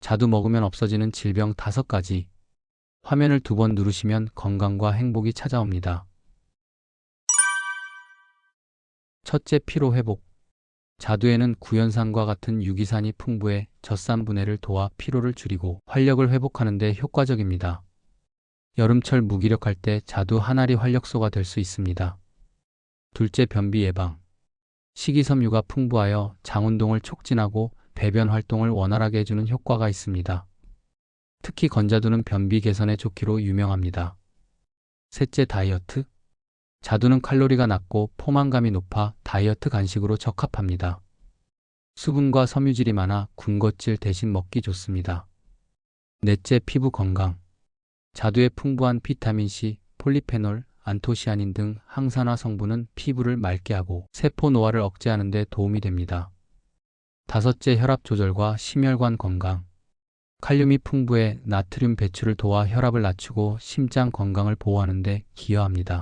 자두 먹으면 없어지는 질병 5가지. 화면을 두 번 누르시면 건강과 행복이 찾아옵니다. 첫째 피로 회복. 자두에는 구연산과 같은 유기산이 풍부해 젖산 분해를 도와 피로를 줄이고 활력을 회복하는 데 효과적입니다. 여름철 무기력할 때 자두 한 알이 활력소가 될 수 있습니다. 둘째 변비 예방. 식이섬유가 풍부하여 장운동을 촉진하고 배변 활동을 원활하게 해주는 효과가 있습니다. 특히 건자두는 변비 개선에 좋기로 유명합니다. 셋째 다이어트. 자두는 칼로리가 낮고 포만감이 높아 다이어트 간식으로 적합합니다. 수분과 섬유질이 많아 군것질 대신 먹기 좋습니다. 넷째 피부 건강. 자두의 풍부한 비타민C, 폴리페놀, 안토시아닌 등 항산화 성분은 피부를 맑게 하고 세포 노화를 억제하는 데 도움이 됩니다. 다섯째 혈압 조절과 심혈관 건강. 칼륨이 풍부해 나트륨 배출을 도와 혈압을 낮추고 심장 건강을 보호하는 데 기여합니다.